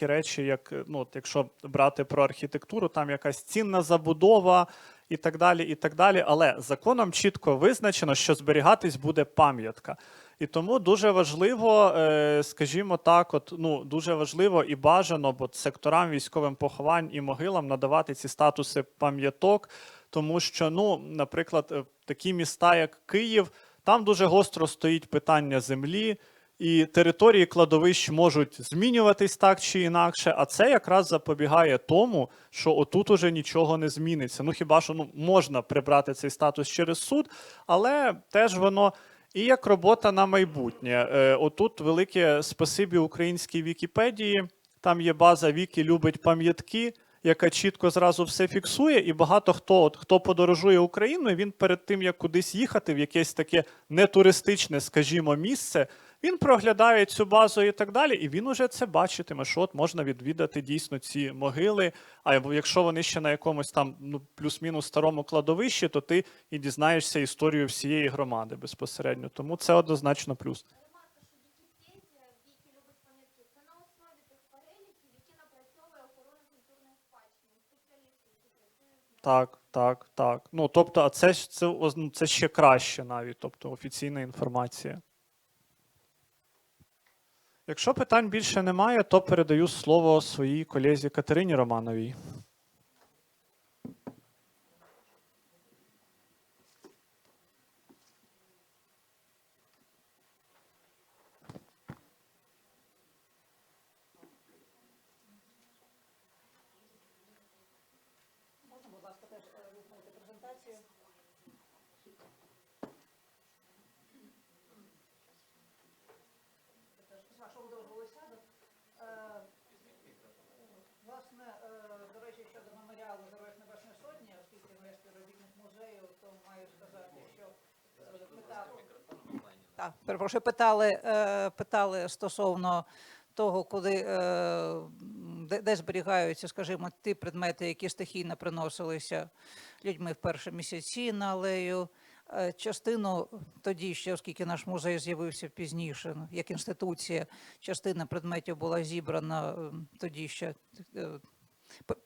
такі речі, як е, ну, от якщо брати про архітектуру, там якась цінна забудова і так далі. і так далі. Але законом чітко визначено, що зберігатись буде пам'ятка. І тому дуже важливо, е, скажімо так, от ну дуже важливо і бажано, бо секторам військовим поховань і могилам надавати ці статуси пам'яток, тому що, ну, наприклад, е, такі міста, як Київ, там дуже гостро стоїть питання землі. І території кладовищ можуть змінюватись так чи інакше, а це якраз запобігає тому, що отут уже нічого не зміниться. Ну хіба що ну можна прибрати цей статус через суд, але теж воно і як робота на майбутнє. Е, отут велике спасибі українській Вікіпедії. Там є база Вікі любить пам'ятки, яка чітко зразу все фіксує. І багато хто, от, хто подорожує Україною, він перед тим як кудись їхати в якесь таке нетуристичне, скажімо, місце. Він проглядає цю базу і так далі, і він уже це бачитиме, що от можна відвідати дійсно ці могили. А якщо вони ще на якомусь там ну плюс-мінус старому кладовищі, то ти і дізнаєшся історію всієї громади безпосередньо. Тому це однозначно плюс. Так, так, так. Ну тобто, а це це, це ще краще навіть, тобто офіційна інформація. Якщо питань більше немає, то передаю слово своїй колезі Катерині Романовій. Можна, будь ласка, теж е, вимкнути презентацію. З вашого дозволу сяду. Е, Власне, е, до речі, щодо меморіалу Героїв Небесної Сотні, оскільки ви співробітник музею, то маю сказати, що е, мета... Так, перепрошую, питали, е, питали стосовно того, коли, е, де, де зберігаються, скажімо, ті предмети, які стихійно приносилися людьми в перші місяці на алею. Е, Частину тоді ще, оскільки наш музей з'явився пізніше, ну, як інституція, частина предметів була зібрана тоді ще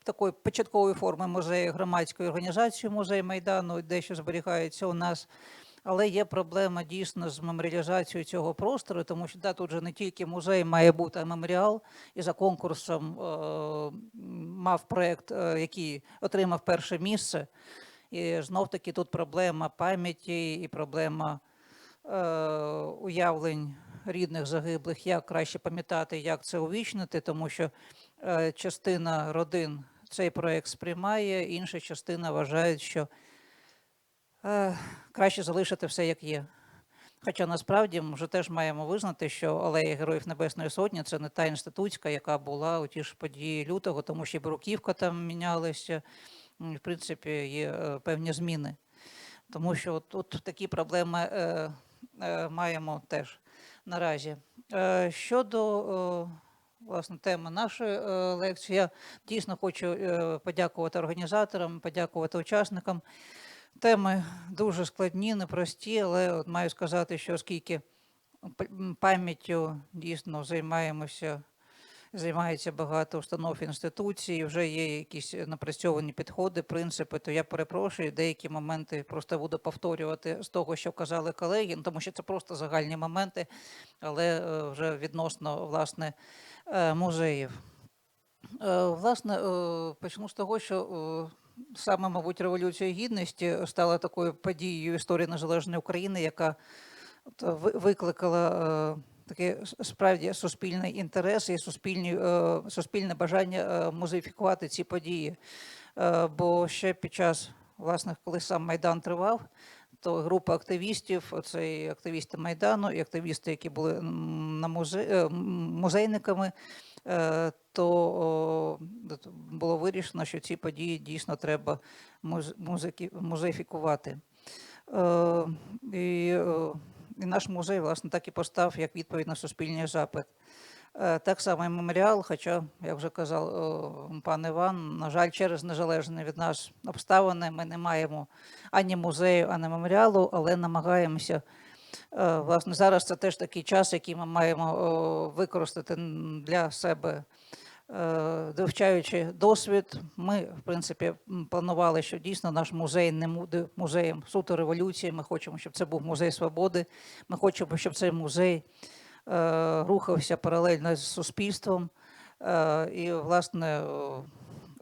такої початкової форми музею громадської організації музей Майдану, дещо зберігається у нас. Але є проблема дійсно з меморіалізацією цього простору, тому що да, тут же не тільки музей має бути, а меморіал. І за конкурсом е, мав проєкт, е, який отримав перше місце. І знов таки тут проблема пам'яті і проблема е, уявлень рідних загиблих, як краще пам'ятати, як це увічнити, тому що е, частина родин цей проєкт сприймає, інша частина вважає, що краще залишити все як є. Хоча насправді ми вже теж маємо визнати, що алея Героїв Небесної Сотні це не та інституція, яка була у ті ж події лютого, тому що і бруківка там мінялася. В принципі, є е, певні зміни. Тому що от такі проблеми е, е, маємо теж наразі. Е, щодо е, власне теми нашої е, лекції, я дійсно хочу е, подякувати організаторам, подякувати учасникам. Теми дуже складні, непрості, але от маю сказати, що оскільки пам'яттю дійсно займаємося, займається багато установ інституцій, вже є якісь напрацьовані підходи, принципи, то я перепрошую, деякі моменти просто буду повторювати з того, що казали колеги, ну, тому що це просто загальні моменти, але е, вже відносно власне е, музеїв. Е, Власне, почну з того, що саме, мабуть, Революція Гідності стала такою подією історії незалежної України, яка викликала е, таке справді суспільний інтерес і суспільні, е, суспільне бажання е, музеїфікувати ці події. Бо ще під час, власне, коли сам Майдан тривав, то група активістів, оце і активісти Майдану, і активісти, які були на музе... музейниками, то було вирішено, що ці події дійсно треба муз- музеїфікувати. Е, І, е, наш музей, власне, так і постав як відповідь на суспільний запит. Е, Так само і меморіал, хоча, як вже казав е, пан Іван, на жаль, через незалежні від нас обставини ми не маємо ані музею, ані меморіалу, але намагаємося. Е, Власне, зараз це теж такий час, який ми маємо використати для себе Е, Вивчаючи досвід, ми, в принципі, планували, що дійсно наш музей не буде музеєм суто революції. Ми хочемо, щоб це був музей свободи. Ми хочемо, щоб цей музей е, рухався паралельно з суспільством. І, власне,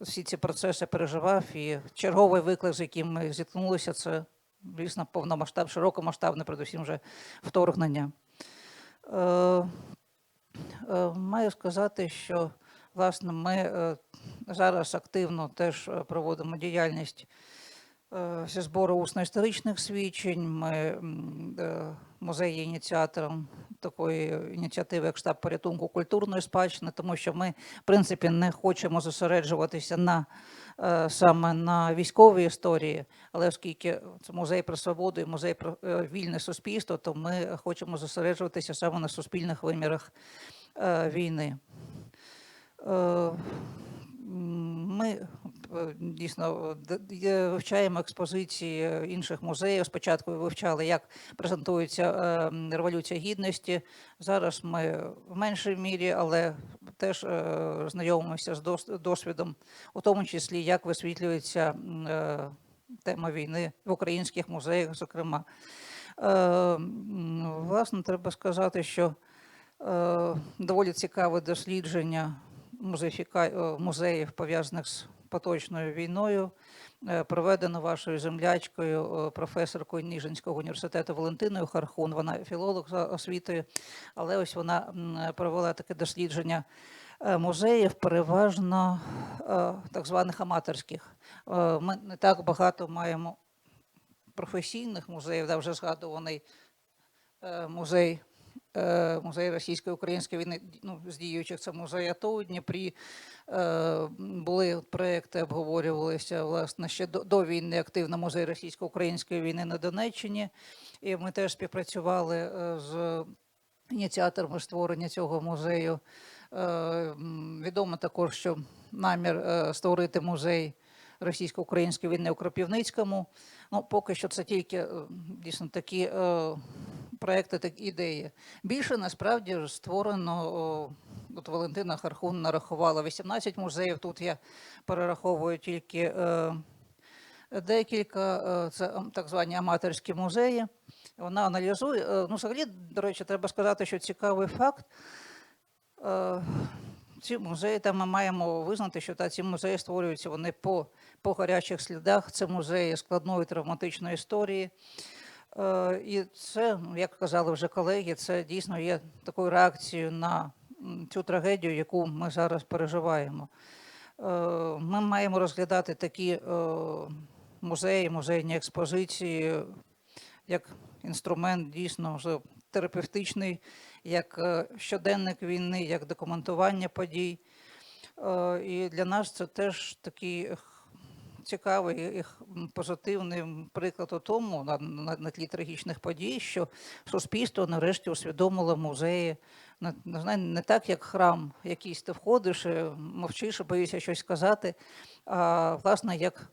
всі ці процеси переживав. І черговий виклик, з яким ми зіткнулися, це, звісно, повномасштаб, широкомасштабне, передусім вже вторгнення. Е, е, Маю сказати, що власне ми е, зараз активно теж е, проводимо діяльність е, зі збору усно-історичних свідчень. Ми е, музей є ініціатором такої ініціативи, як штаб порятунку культурної спадщини, тому що ми, в принципі, не хочемо зосереджуватися на е, саме на військовій історії, але оскільки це музей про свободу і музей про е, вільне суспільство, то ми хочемо зосереджуватися саме на суспільних вимірах е, війни. Ми дійсно вивчаємо експозиції інших музеїв. Спочатку вивчали, як презентується е, Революція Гідності. Зараз ми в меншій мірі, але теж е, знайомимося з досвідом, у тому числі як висвітлюється е, тема війни в українських музеях, зокрема. Власне, треба сказати, що доволі цікаве дослідження музеїв, пов'язаних з поточною війною, е, проведено вашою землячкою, е, професоркою Ніжинського університету Валентиною Хархун. Вона філолог за освітою, але ось вона провела таке дослідження е, музеїв, переважно так званих аматорських. Ми не так багато маємо професійних музеїв, да, вже згадуваний музей. Е, Музей російсько-української війни ну, з діючих це музей АТО у Дніпрі. Е, Були проекти, обговорювалися власне ще до, до війни активно музей російсько-української війни на Донеччині. І ми теж співпрацювали е, з ініціаторами створення цього музею. Е, Відомо також, що намір створити музей російсько-української війни у Кропівницькому. Ну, поки що це тільки дійсно такі е, проекти, такі ідеї. Більше насправді створено. От Валентина Хархун нарахувала 18 музеїв. Тут я перераховую тільки е, декілька, е, це так звані аматорські музеї. Вона аналізує. е, Ну, взагалі, до речі, треба сказати, що цікавий факт. Е, Ці музеї, там ми маємо визнати, що та, ці музеї створюються вони по, по гарячих слідах. Це музеї складної травматичної історії. Е, І це, ну, як казали вже колеги, це дійсно є такою реакцією на цю трагедію, яку ми зараз переживаємо. Е, Ми маємо розглядати такі е, музеї, музейні експозиції як інструмент дійсно вже терапевтичний, як щоденник війни, як документування подій. І для нас це теж такий цікавий і позитивний приклад у тому, на, на, на тлі трагічних подій, що суспільство нарешті усвідомило музеї. Не, не, не так, як храм, якийсь ти входиш, мовчиш, і боїшся щось сказати, а власне, як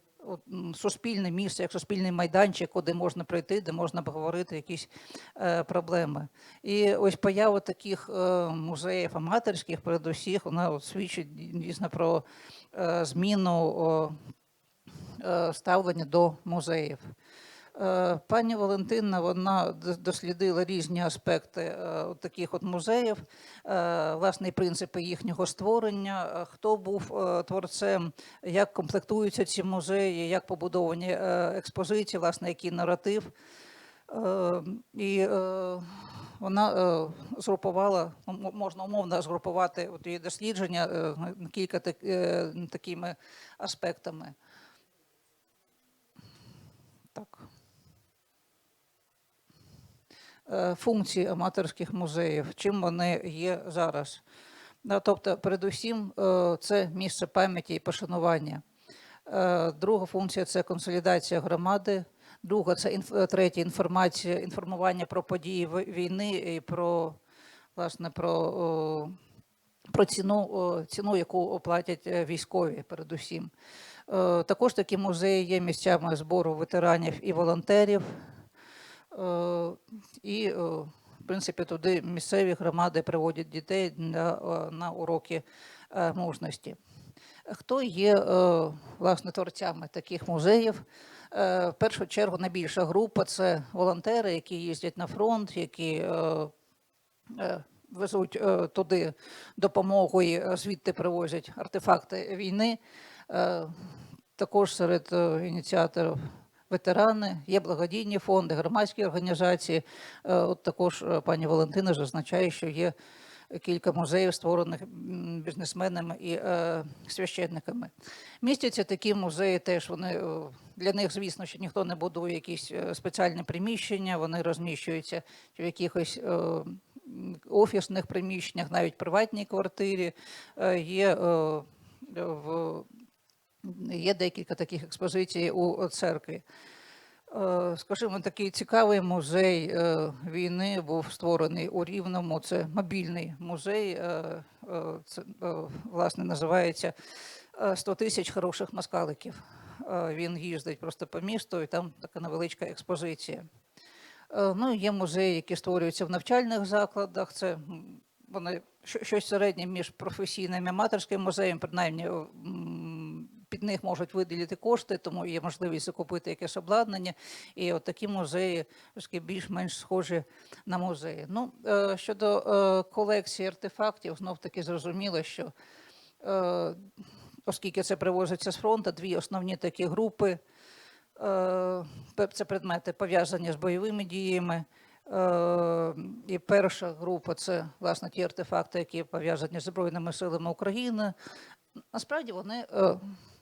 суспільне місце, як суспільний майданчик, куди можна прийти, де можна поговорити якісь е, проблеми. І ось поява таких е, музеїв аматорських, передусіх, вона от свідчить дійсно про е, зміну е, ставлення до музеїв. Е, Пані Валентина вона дослідила різні аспекти е, таких от музеїв, е, власне, принципи їхнього створення, е, хто був е, творцем, як комплектуються ці музеї, як побудовані е, експозиції, власне, який наратив. Е, І е, вона е, згрупувала, ну, можна умовно згрупувати її дослідження е, кілька е, такими аспектами. Так. Е, Функції аматорських музеїв, чим вони є зараз. Тобто, передусім, е, це місце пам'яті і пошанування. Е, Друга функція це консолідація громади. Друга це е, третя інформація, інформування про події війни і про власне про, про ціну, ціну, яку оплатять е, військові, передусім. Е, Також такі музеї є місцями збору ветеранів і волонтерів. Е, І, е, в принципі, туди місцеві громади приводять дітей на, е, уроки мужності. Хто є власне творцями таких музеїв? В першу чергу найбільша група це волонтери, які їздять на фронт, які везуть туди допомогу і звідти привозять артефакти війни. Також серед ініціаторів ветерани, є благодійні фонди, громадські організації. Е, От також е, пані Валентина зазначає, що є кілька музеїв, створених бізнесменами і е, священниками. Містяться такі музеї, теж вони для них, звісно, що ніхто не будує якісь спеціальні приміщення, вони розміщуються в якихось офісних приміщеннях, навіть приватній квартирі. Є в Є декілька таких експозицій у церкві. Е, Скажімо, такий цікавий музей е, війни був створений у Рівному. Це мобільний музей. е, Це власне називається е, «100 тисяч хороших москаликів. Він їздить просто по місту, і там така невеличка експозиція. Ну, є музеї, які створюються в навчальних закладах. Це вони щось середнє між професійним і аматорським музеєм, принаймні під них можуть виділити кошти, тому є можливість закупити якесь обладнання. І от такі музеї більш-менш схожі на музеї. Ну, е, щодо е, колекції артефактів, знов таки зрозуміло, що е, оскільки це привозиться з фронту, дві основні такі групи. Це предмети пов'язані з бойовими діями. І перша група це власне ті артефакти, які пов'язані з Збройними силами України. Насправді вони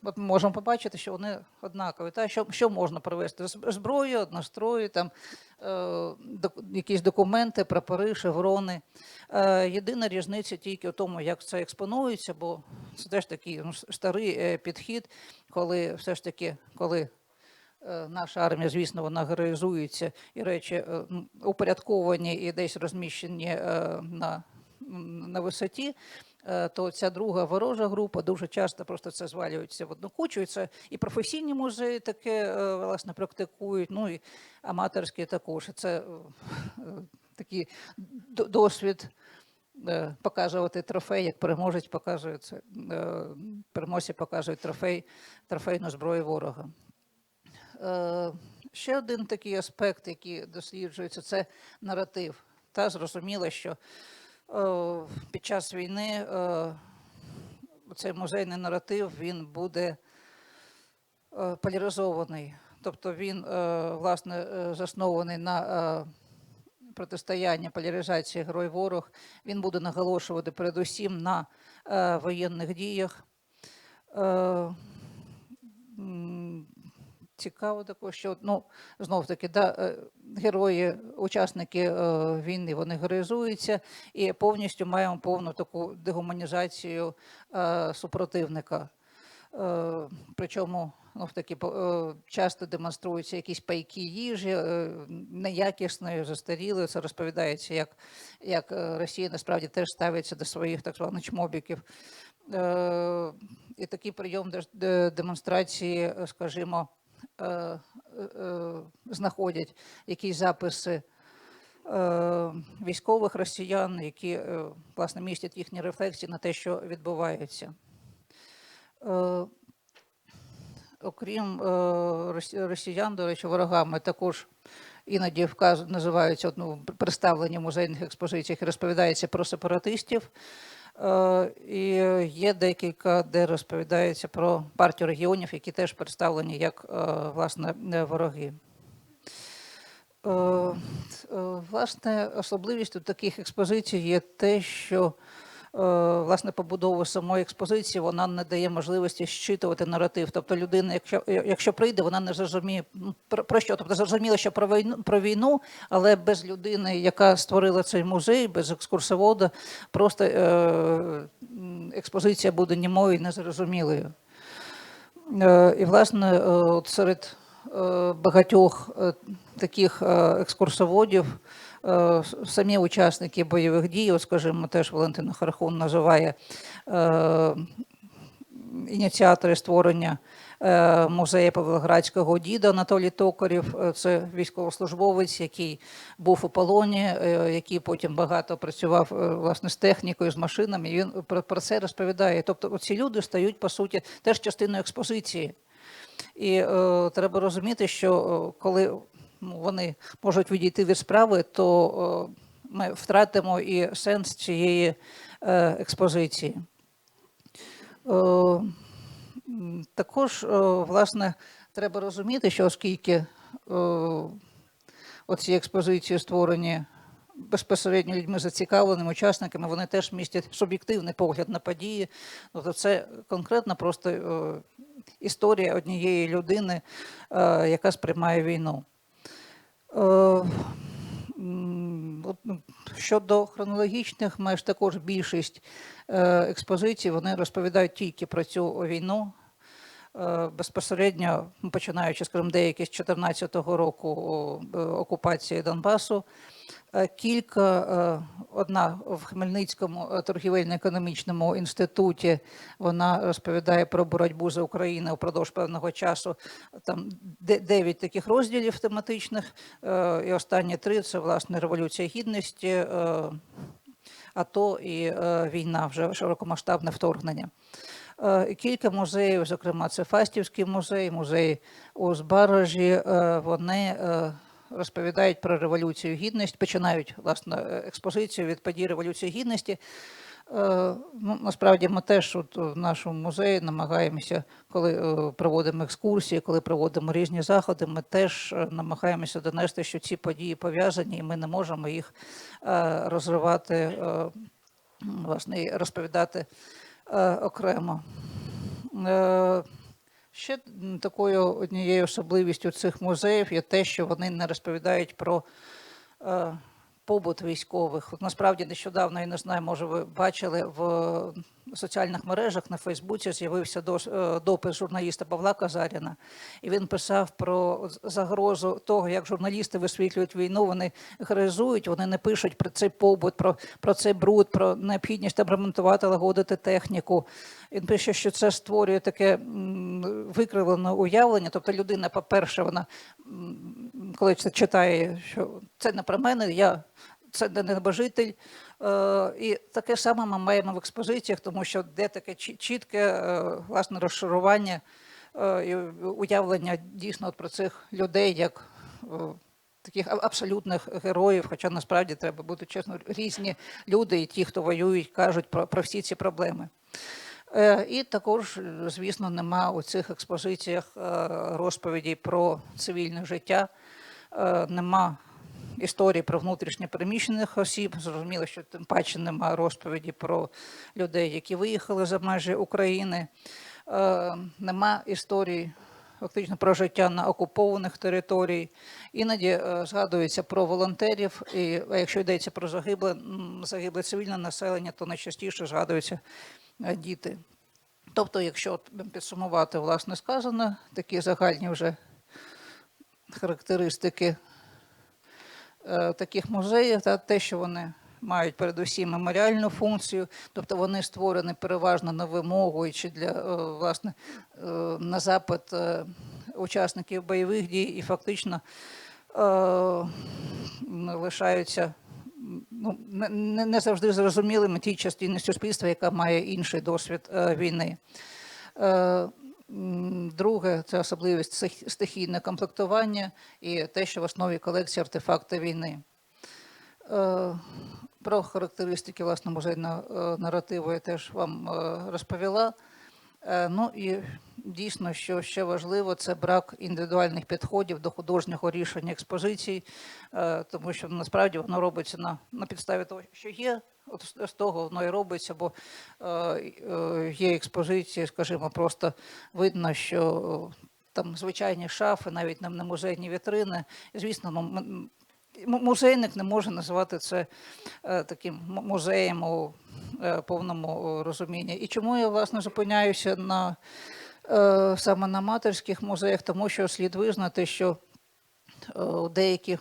от ми можемо побачити, що вони однакові. Та що, що можна привезти? Зброю, однострої, там е, док- якісь документи, прапори, шеврони. Е, Єдина різниця тільки в тому, як це експонується, бо це теж такий ну, старий е, підхід, коли все ж таки, коли Е, Наша армія, звісно, вона героїзується, і речі е, упорядковані і десь розміщені на, на висоті. Е, То ця друга ворожа група дуже часто просто це звалюється в одну кучу. І це і професійні музеї таке е, власне практикують, ну і аматорські також. Це е, такий досвід показувати трофей, як переможець показує це. Переможці показують трофей, трофейну зброю ворога. Ще один такий аспект, який досліджується, це наратив. Та зрозуміло, що під час війни е, цей музейний наратив він буде е, поляризований. Тобто він, е, власне, е, заснований на е, протистоянні поляризації герой-ворог. Він буде наголошувати передусім на е, воєнних діях. Цікаво також, що ну знов таки, да, е, герої, учасники е, війни, вони героїзуються і повністю маємо повну таку дегуманізацію е, супротивника. Причому знов таки часто демонструються якісь пайки їжі, неякісної, застарілої. Це розповідається, як, як Росія насправді теж ставиться до своїх так званих чмобіків. І такий прийом де- де- демонстрації, скажімо, знаходять якісь записи е, військових росіян, які е, власне містять їхні рефлексії на те, що відбувається. Е, Окрім е, росіян, до речі, ворогами також іноді вказ... називаються ну, представлені в музейних експозиціях і розповідається про сепаратистів. Е, І є декілька, де розповідається про партію регіонів, які теж представлені як е, власне вороги. Е, Власне, особливістю таких експозицій є те, що власне побудова самої експозиції вона не дає можливості щитувати наратив. Тобто людина, якщо, якщо прийде, вона не зрозуміє ну, про, що. Тобто зрозуміло, що про війну, про війну, але без людини, яка створила цей музей, без екскурсовода, просто е, експозиція буде німою і незрозумілою. Е, І, власне, е, от серед е, багатьох е, таких е, екскурсоводів е, самі учасники бойових дій, скажімо, теж Валентина Хархун називає е, ініціатори створення е, музею Павлоградського діда Анатолій Токарів. Е, Це військовослужбовець, який був у полоні, е, який потім багато працював е, власне з технікою, з машинами. Він про, це розповідає. Тобто, ці люди стають по суті теж частиною експозиції. І е, треба розуміти, що е, коли вони можуть відійти від справи, то е, ми втратимо і сенс цієї е, експозиції. Е, також, власне, треба розуміти, що оскільки оці експозиції створені безпосередньо людьми зацікавленими учасниками, вони теж містять суб'єктивний погляд на події. Тобто це конкретно просто історія однієї людини, яка сприймає війну. Е, ну, Щодо хронологічних, меж, також більшість е, експозицій вони розповідають тільки про цю війну. Е, Безпосередньо, починаючи, скажімо, деякі з 2014 року е, окупації Донбасу, Е, кілька, одна в Хмельницькому торгівельно-економічному інституті, вона розповідає про боротьбу за Україну впродовж певного часу. Там дев'ять таких розділів тематичних, і останні три це власне революція гідності, АТО і війна, вже широкомасштабне вторгнення. Е, Кілька музеїв, зокрема, це Фастівський музей, музей у Збаражі, е, вони е, розповідають про революцію гідності, починають власне експозицію від подій Революції Гідності. Ну, насправді ми теж от в нашому музеї намагаємося, коли проводимо екскурсії, коли проводимо різні заходи, ми теж намагаємося донести, що ці події пов'язані, і ми не можемо їх розривати, власне, розповідати е, окремо. Е, Ще такою однією особливістю цих музеїв є те, що вони не розповідають про е, побут військових. От насправді нещодавно, я не знаю, може ви бачили в соціальних мережах на Фейсбуці з'явився е, допис журналіста Павла Казаріна, і він писав про загрозу того, як журналісти висвітлюють війну. Вони гризують, вони не пишуть про цей побут, про, про цей бруд, про необхідність там ремонтувати, лагодити техніку. Він пише, що це створює таке викривлене уявлення. Тобто людина, по-перше, вона коли це читає, що це не про мене, я це не небожитель. Е, і таке саме ми маємо в експозиціях, тому що де таке чітке е, власне розшарування е, і уявлення дійсно от про цих людей як таких абсолютних героїв, хоча насправді треба бути чесно, різні люди, і ті, хто воюють, кажуть про, про всі ці проблеми. Е, І також, звісно, нема у цих експозиціях е, розповідей про цивільне життя, е, нема історії про внутрішньо переміщених осіб. Зрозуміло, що тим паче нема розповіді про людей, які виїхали за межі України. Нема історії фактично про життя на окупованих територіях. Іноді е, згадується про волонтерів, і якщо йдеться про загибле, загибле цивільне населення, то найчастіше згадуються е, діти. Тобто, якщо підсумувати власне сказане, такі загальні вже характеристики е, таких музеїв, та те, що вони мають передусім меморіальну функцію, тобто вони створені переважно на вимогу чи для е, власне е, на запит е, учасників бойових дій, і фактично лишаються ну, не- не, завжди зрозумілими тій частині суспільства, яка має інший досвід війни. Друге, це особливість стихійне комплектування і те, що в основі колекції артефакти війни. Про характеристики власне музейного е, наративу я теж вам е, розповіла. Е, Ну і дійсно, що ще важливо, це брак індивідуальних підходів до художнього рішення експозицій, тому що насправді воно робиться на, на підставі того, що є. От з- того воно і робиться, бо є експозиції, скажімо, просто видно, що там звичайні шафи, навіть не не музейні вітрини. Звісно, ну, музейник не може називати це е, таким музеєм у е, повному е, розумінні. І чому я власне зупиняюся на саме на аматорських музеях, тому що слід визнати, що у деяких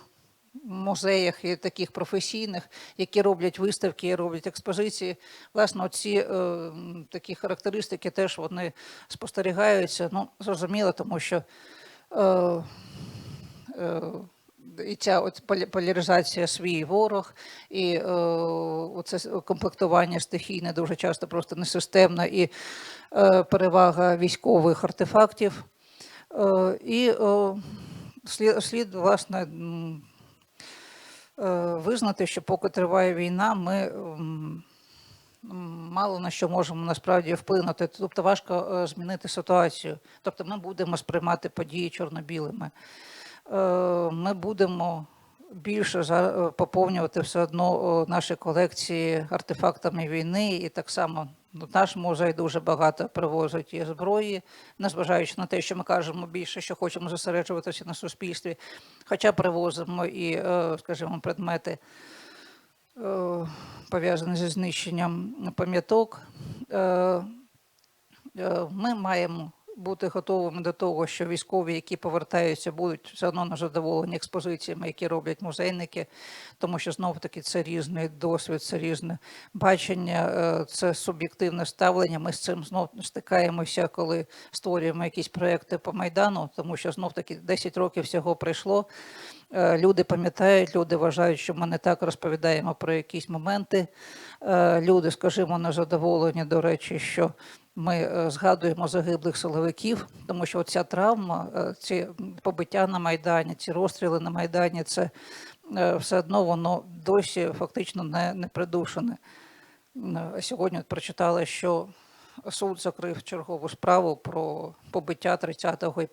музеях і таких професійних, які роблять виставки, роблять експозиції. Власне, ці е, такі характеристики теж вони спостерігаються. Ну, зрозуміло, тому що е, е, і ця поляризація свій ворог, і е, оце с- комплектування стихійне дуже часто просто несистемне, і е, перевага військових артефактів. Е, і слід, слід, власне, визнати, що поки триває війна, ми мало на що можемо насправді вплинути. Тобто важко змінити ситуацію. Тобто ми будемо сприймати події чорно-білими. Е, Ми будемо більше е, поповнювати все одно е, наші колекції артефактами війни, і так само ну, наш музей дуже багато привозить і зброї, незважаючи на те, що ми кажемо більше, що хочемо зосереджуватися на суспільстві, хоча привозимо і, скажімо, предмети пов'язані зі знищенням пам'яток. Ми маємо бути готовими до того, що військові, які повертаються, будуть все одно незадоволені експозиціями, які роблять музейники, тому що знов таки це різний досвід, це різне бачення, е, це суб'єктивне ставлення. Ми з цим знов стикаємося, коли створюємо якісь проекти по майдану, тому що знов таки 10 років всього пройшло. Е, Люди пам'ятають, люди вважають, що ми не так розповідаємо про якісь моменти. Е, Люди, скажімо, незадоволені, до речі, що ми е, згадуємо загиблих силовиків, тому що ця травма, е, ці побиття на Майдані, ці розстріли на Майдані, це е, все одно воно досі фактично не, не придушене. Сьогодні прочитали, що суд закрив чергову справу про побиття 30, і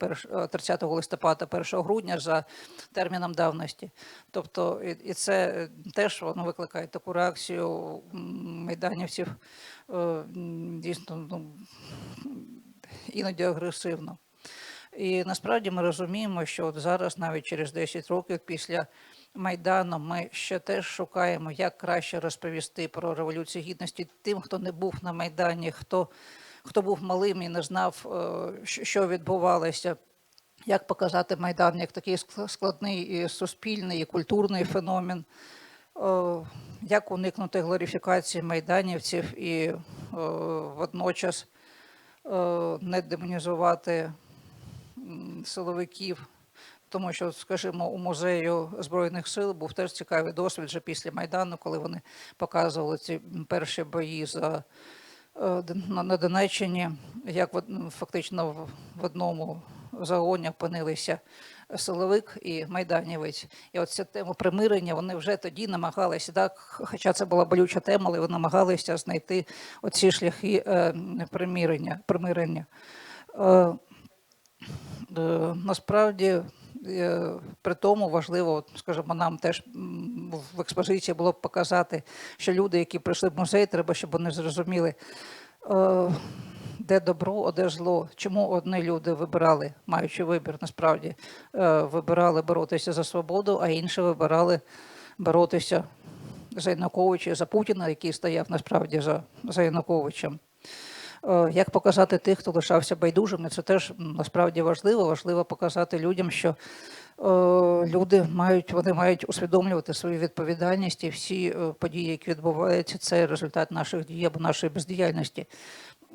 30 листопада, 1 грудня за терміном давності. Тобто, і, і це е, теж воно викликає таку реакцію майданівців е, дійсно ну, іноді агресивно. І насправді ми розуміємо, що от зараз, навіть через 10 років після Майдану, ми ще теж шукаємо, як краще розповісти про Революцію Гідності тим, хто не був на Майдані, хто, хто був малим і не знав, е, що- відбувалося. Як показати Майдан як такий ск- складний і суспільний, і культурний феномен, Е, як уникнути глорифікації майданівців і е, водночас не демонізувати силовиків, тому що, скажімо, у музею Збройних сил був теж цікавий досвід вже після Майдану, коли вони показували ці перші бої за, е, на, Донеччині, як фактично в, одному загоні опинилися силовик і майданівець. І от ця тема примирення, вони вже тоді намагалися, так, хоча це була болюча тема, але вони намагалися знайти оці шляхи е, примирення. примирення. Е, Насправді, при тому важливо, скажімо, нам теж в експозиції було б показати, що люди, які прийшли в музей, треба, щоб вони зрозуміли, е, де добро, а де зло. Чому одні люди вибирали, маючи вибір, насправді, е, вибирали боротися за свободу, а інші вибирали боротися за Януковича, за Путіна, який стояв насправді за, за Януковичем. Е, Як показати тих, хто лишався байдужими, це теж насправді важливо. Важливо показати людям, що е, люди мають, вони мають усвідомлювати свою відповідальність і всі е, події, які відбуваються, це результат наших дій або нашої бездіяльності.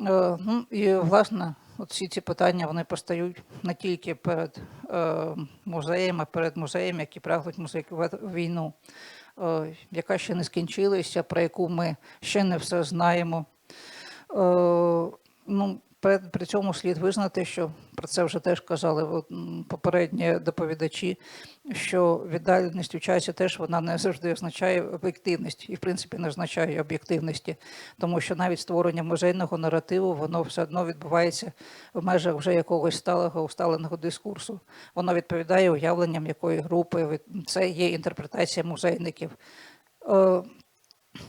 Ну і власне, от всі ці питання вони постають не тільки перед музеєм, а перед музеєм, які прагнуть музикувати війну, яка ще не скінчилася, про яку ми ще не все знаємо. Е, Ну, при, цьому слід визнати, що про це вже теж казали попередні доповідачі, що віддаленість у часі теж вона не завжди означає об'єктивність і, в принципі, не означає об'єктивності, тому що навіть створення музейного наративу воно все одно відбувається в межах вже якогось сталого усталеного дискурсу. Воно відповідає уявленням якої групи. Це є інтерпретація музейників.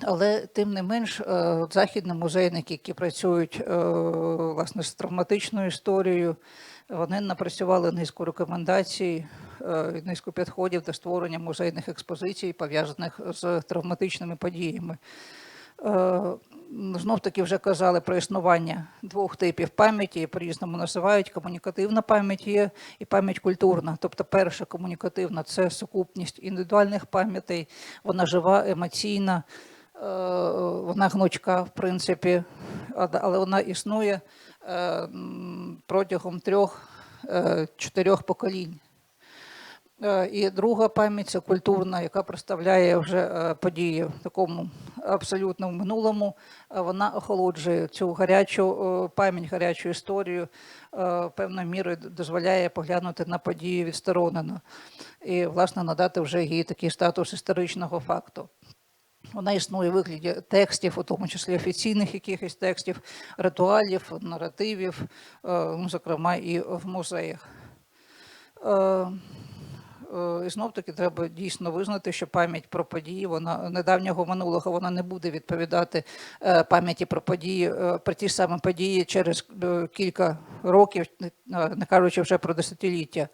Але тим не менш, е, західні музейники, які працюють е, власне з травматичною історією, вони напрацювали низку рекомендацій, е, низку підходів до створення музейних експозицій, пов'язаних з травматичними подіями. Е, знов таки вже казали про існування двох типів пам'яті, по-різному називають. Комунікативна пам'ять є і пам'ять культурна. Тобто, перша комунікативна це сукупність індивідуальних пам'ятей, вона жива, емоційна, е, вона гнучка, в принципі, але вона існує е, протягом трьох-чотирьох поколінь. Е, І друга пам'ять це культурна, яка представляє вже е, події в такому абсолютному минулому. Е, Вона охолоджує цю гарячу пам'ять, гарячу історію, певною мірою дозволяє поглянути на події відсторонено і, власне, надати вже їй такий статус історичного факту. Вона існує у вигляді текстів, у тому числі офіційних якихось текстів, ритуалів, наративів, ну, зокрема і в музеях. Е, І знов таки треба дійсно визнати, що пам'ять про події вона недавнього минулого вона не буде відповідати е, пам'яті про події, е, про ті ж самі події через кілька років, не кажучи вже про десятиліття.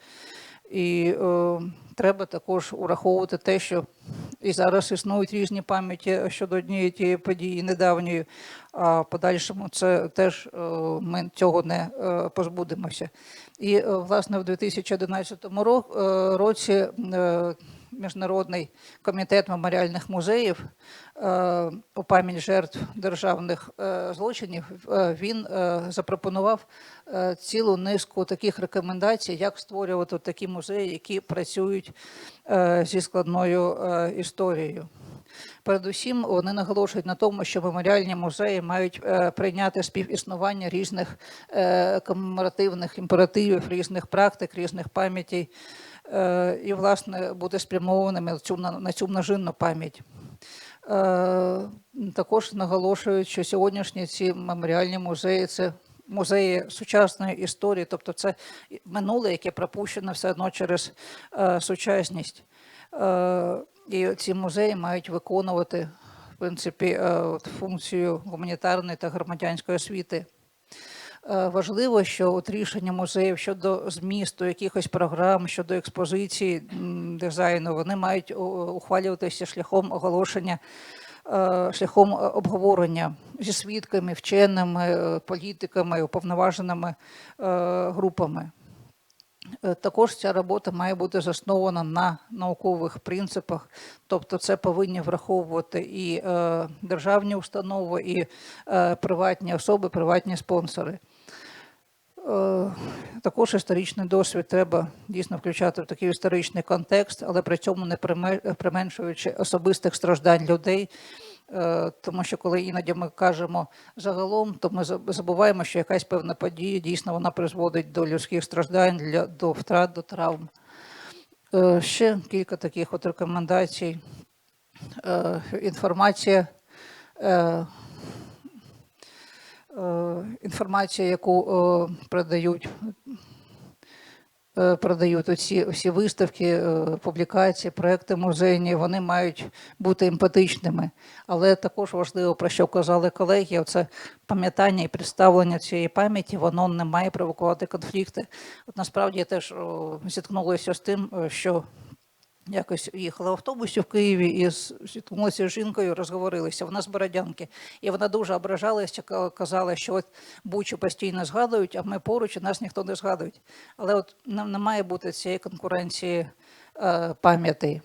І е, треба також ураховувати те, що і зараз існують різні пам'яті щодо однієї тієї події недавньої, а в подальшому це теж е, ми цього не е, позбудемося. І е, власне в 2011 ро- е, році е, Міжнародний комітет меморіальних музеїв у пам'ять жертв державних е, злочинів е, він запропонував цілу низку таких рекомендацій, як створювати такі музеї, які працюють е, зі складною е, історією. Передусім, вони наголошують на тому, що меморіальні музеї мають е, прийняти співіснування різних комеморативних імперативів, різних практик, різних пам'ятей, і, власне, бути спрямованими на цю, на, цю множинну пам'ять. Е, Також наголошують, що сьогоднішні ці меморіальні музеї це музеї сучасної історії, тобто це минуле, яке пропущено все одно через е, сучасність. Е, І ці музеї мають виконувати в принципі е, функцію гуманітарної та громадянської освіти. Е, Важливо, що от рішення музеїв щодо змісту якихось програм, щодо експозиції, дизайну, вони мають ухвалюватися шляхом оголошення, е, шляхом е, обговорення зі свідками, вченими, політиками, уповноваженими групами. Е, Також ця робота має бути заснована на наукових принципах, тобто це повинні враховувати і е, державні установи, і е, приватні особи, приватні спонсори. Також історичний досвід треба дійсно включати в такий історичний контекст, але при цьому не приме- применшуючи особистих страждань людей. Е, Тому що коли іноді ми кажемо загалом, то ми забуваємо, що якась певна подія дійсно вона призводить до людських страждань, для, до втрат, до травм. Е, Ще кілька таких от рекомендацій. Е, Інформація. інформація, яку продають, продають оці всі виставки, е, публікації, проекти музейні, вони мають бути емпатичними. Але також важливо, про що казали колеги, це пам'ятання і представлення цієї пам'яті, воно не має провокувати конфлікти. От насправді я теж зіткнулася з тим, е, що Якось їхала в автобусі в Києві і зіткнулася з жінкою, розговорилися. Вона з Бородянки. І вона дуже ображалася, казала, що от Бучу постійно згадують, а ми поруч, і нас ніхто не згадує. Але от нам не має бути цієї конкуренції е, пам'яті.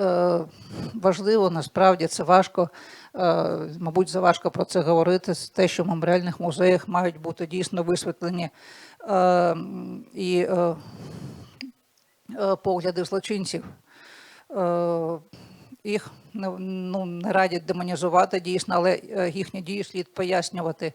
Е, важливо, насправді це важко, е, мабуть, заважко про це говорити. Те, що в меморіальних музеях мають бути дійсно висвітлені е, і е, погляди злочинців. Е, Їх ну, не радять демонізувати дійсно, але е, їхні дії слід пояснювати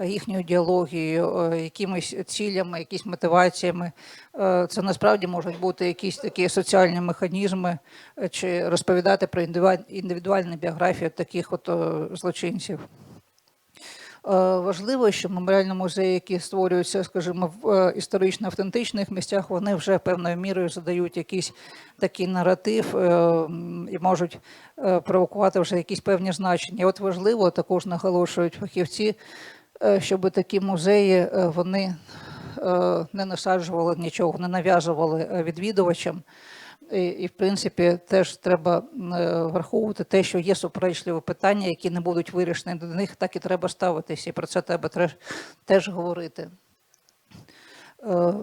е, їхньою ідеологією, е, якимись цілями, якісь мотиваціями. Е, Це насправді можуть бути якісь такі соціальні механізми, е, чи розповідати про індивідуаль- індивідуальні біографії таких от е, злочинців. Е, Важливо, що меморіальні музеї, які створюються, скажімо, в е, історично автентичних місцях, вони вже певною мірою задають якийсь такий наратив е, і можуть провокувати вже якісь певні значення. От важливо, також наголошують фахівці, щоб такі музеї вони не насаджували нічого, не нав'язували відвідувачам. І, і в принципі, теж треба е, враховувати те, що є суперечливі питання, які не будуть вирішені. До них так і треба ставитися, і про це треба теж, теж говорити. Е,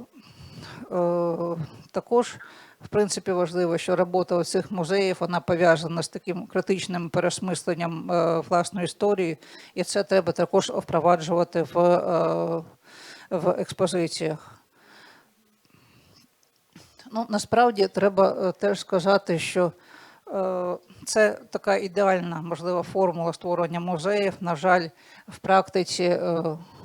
е, також, в принципі, важливо, що робота цих музеїв вона пов'язана з таким критичним пересмисленням е, власної історії, і це треба також впроваджувати в, е, в експозиціях. Ну, насправді треба е, теж сказати, що е, це така ідеальна, можливо, формула створення музеїв. На жаль, в практиці е,